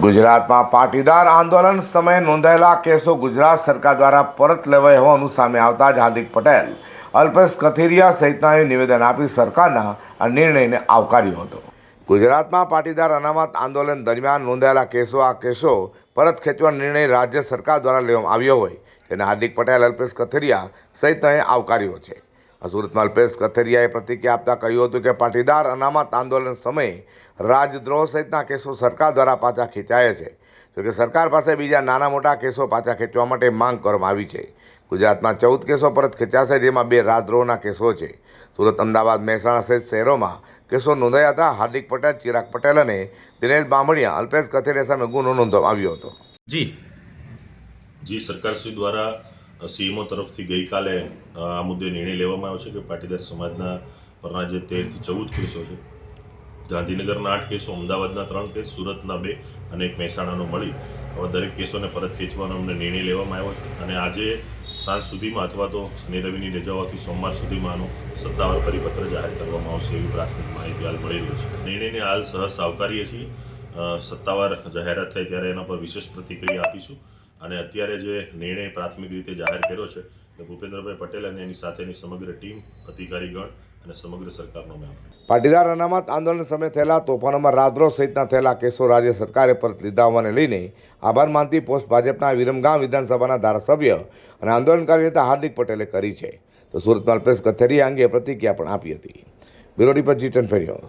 ગુજરાતમાં પાટીદાર આંદોલન સમયે નોંધાયેલા કેસો ગુજરાત સરકાર દ્વારા પરત લેવાય હોવાનું સામે આવતા જ હાર્દિક પટેલ, અલ્પેશ કથિરિયા સહિતનાએ નિવેદન આપી સરકારના આ નિર્ણયને આવકાર્યો હતો. ગુજરાતમાં પાટીદાર અનામત આંદોલન દરમિયાન નોંધાયેલા કેસો, આ કેસો પરત ખેંચવાનો નિર્ણય રાજ્ય સરકાર દ્વારા લેવામાં આવ્યો હોય, તેને હાર્દિક પટેલ, અલ્પેશ કથિરિયા સહિતનાએ આવકાર્યો છે. સુરતમાં અલ્પેશ કથેરિયાએ પ્રતિક્રિયા આપતા કહ્યું હતું કે પાટીદાર અનામત આંદોલન સમયે રાજદ્રોહ સહિતના કેસો સરકાર દ્વારા પાછા ખેંચાયા છે. જોકે સરકાર પાસે બીજા નાના મોટા કેસો પાછા ખેંચવા માટે માંગ કરવામાં આવી છે. ગુજરાતમાં ચૌદ કેસો પરત ખેંચાશે જેમાં બે રાજદ્રોહના કેસો છે. સુરત અમદાવાદ મહેસાણા સહિત શહેરોમાં કેસો નોંધાયા હતા. હાર્દિક પટેલ ચિરાગ પટેલ અને દિનેશ બામણિયા અલ્પેશ કથેરિયા સામે ગુનો નોંધવામાં આવ્યો હતો. જી. જી સરકાર શ્રી દ્વારા સીએમઓ તરફથી ગઈકાલે આ મુદ્દે નિર્ણય લેવામાં આવ્યો છે કે પાટીદાર સમાજના પરના જે તેરથી ચૌદ કેસો છે, ગાંધીનગરના આઠ કેસો, અમદાવાદના ત્રણ કેસ, સુરતના બે અને એક મહેસાણાનો મળી. હવે દરેક કેસોને પરત ખેંચવાનો અમને નિર્ણય લેવામાં આવ્યો છે. અને આજે સાંજ સુધીમાં અથવા તો શનિ રવિની રજાઓથી સોમવાર સુધીમાં આનો સત્તાવાર પરિપત્ર જાહેર કરવામાં આવશે એવી પ્રાથમિક માહિતી હાલ મળી રહી છે. નિર્ણયને હાલ સહર્ષ આવકારીએ છીએ. સત્તાવાર જાહેરાત થાય ત્યારે એના પર વિશેષ પ્રતિક્રિયા આપીશું. અને અત્યારે જે નિર્ણય પ્રાથમિક રીતે જાહેર કર્યો છે એ ભૂપેન્દ્રભાઈ પટેલ અને એની સાથેની સમગ્ર ટીમ, અધિકારીગણ અને સમગ્ર સરકારનો મેં પાટીદાર અનામત આંદોલન સમયે થયેલા તોફાનોમાં રાદરો સહિતના થયેલા કેસો રાજ્ય સરકારે પરત લીધા હોવાને લઈને આભાર માનતી પોસ્ટ ભાજપના વિરમગામ વિધાનસભાના ધારાસભ્ય અને આંદોલનકારી નેતા હાર્દિક પટેલે કરી છે. તો સુરતમાં અલ્પેશ કથેરી અંગે પ્રતિક્રિયા પણ આપી હતી. Bureau report જીટન ફેરિયો